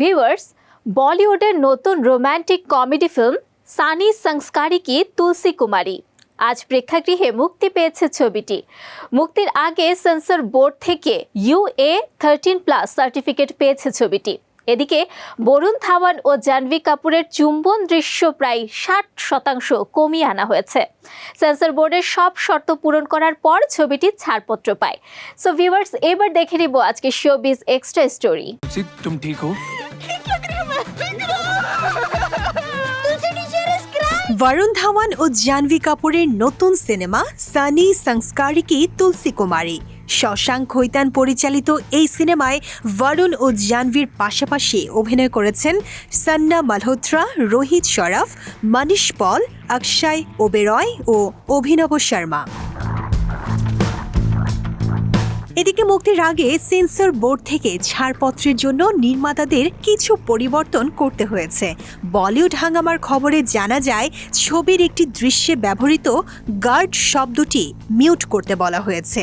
Viewers বলিউডের নতুন romantic comedy film Sunny Sanskari ki Tulsi Kumari আজ প্রেক্ষাগৃহে মুক্তি পেয়েছে ছবিটি। মুক্তির আগে সেন্সর বোর্ড থেকে ইউএ থার্টিন প্লাস সার্টিফিকেট পেয়েছে ছবিটি। এদিকে বরুণ ধাওয়ান ও জাহ্নবী কাপুরের চুম্বন দৃশ্য প্রায় ষাট শতাংশ কমিয়ে আনা হয়েছে। সেন্সর বোর্ডের সব শর্ত পূরণ করার পর ছবিটি ছাড়পত্র পায়। সো ভিউয়ার্স এবার দেখে নিব আজকে showbiz extra story Varun Dhawan ও জাহ্নবী কাপুরের নতুন সিনেমা সানি সংস্কারি কি তুলসী কুমারী। শশাঙ্ক খৈতান পরিচালিত এই সিনেমায় বরুণ ও জাহ্নবীর পাশাপাশি অভিনয় করেছেন সান্না মালহোত্রা, রোহিত শরফ, মানিশ পল, অক্ষয় ওবেরয় ও অভিনব শর্মা। এদিকে মুক্তির আগে সেন্সর বোর্ড থেকে ছাড়পত্রের জন্য নির্মাতাদের কিছু পরিবর্তন করতে হয়েছে। বলিউড হাঙ্গামার খবরে জানা যায়, ছবির একটি দৃশ্যে ব্যবহৃত গার্ড শব্দটি মিউট করতে বলা হয়েছে।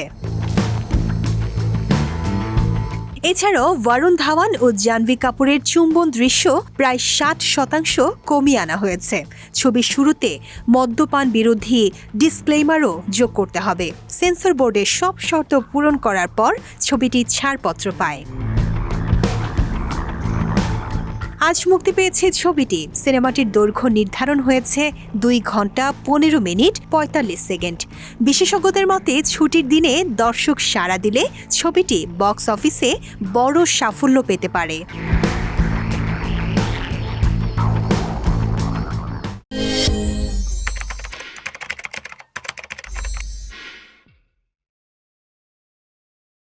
এছাড়াও বরুণ ধাওয়ান ও জানভি কাপুরের চুম্বন দৃশ্য প্রায় ষাট শতাংশ কমিয়ে আনা হয়েছে। ছবির শুরুতে মদ্যপান বিরোধী ডিসক্লেইমারও যোগ করতে হবে। সেন্সর বোর্ডের সব শর্ত পূরণ করার পর ছবিটি ছাড়পত্র পায়। আজ মুক্তি পেয়েছে ছবিটি। সিনেমাটির দৈর্ঘ্য নির্ধারণ হয়েছে দুই ঘণ্টা পনেরো মিনিট পঁয়তাল্লিশ সেকেন্ড। বিশেষজ্ঞদের মতে ছুটির দিনে দর্শক সাড়া দিলে ছবিটি বক্স অফিসে বড় সাফল্য পেতে পারে।